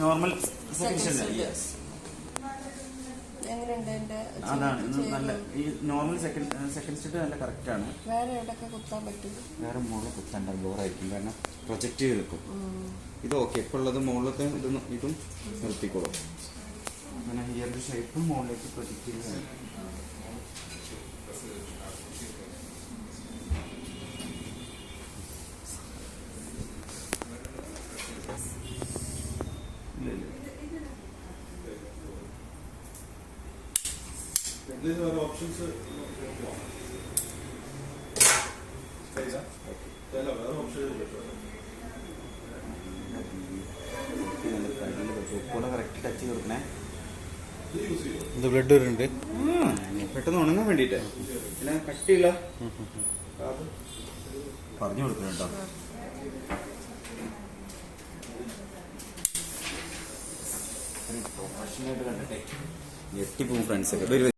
Normal അതാണ് ഇത് നല്ല ഈ നോർമൽ സെക്കൻഡ് സെക്കൻഡ് സ്റ്റെപ്പ് നല്ല കറക്റ്റ് ആണ്. വേറെ എവിടെയൊക്കെ കുത്താൻ പറ്റും? വേറെ മുകളിൽ കുത്താണ്ട ബോറായിരിക്കും കാരണം പ്രൊജക്റ്റ് ചെയ്ത് ഇത് ഓക്കെ ഇപ്പോൾ ഉള്ളത് മുകളിലത്തെ ഇതും ഇതും നിർത്തിക്കോളും. അങ്ങനെ ഹിയറിന്റെ ഷേപ്പും മുകളിലേക്ക് പ്രൊജക്റ്റ് ചെയ്ത് ഇതിൽ വേറെ ഓപ്ഷൻസ് അല്ല വേറെ ഓപ്ഷൻ ടച്ച് കൊടുക്കണേ ഇത് ബ്ലഡ് വരുന്നുണ്ട്. പെട്ടെന്ന് ഉണങ്ങാൻ വേണ്ടിട്ട് പിന്നെ കട്ടിയില്ല. പറഞ്ഞു കൊടുക്കണം കേട്ടോ പ്രൊഫഷണലായിട്ട് കണ്ടിട്ടെ. ഞെട്ടിപ്പോവും ഫ്രണ്ട്സ് ഒക്കെ. വരും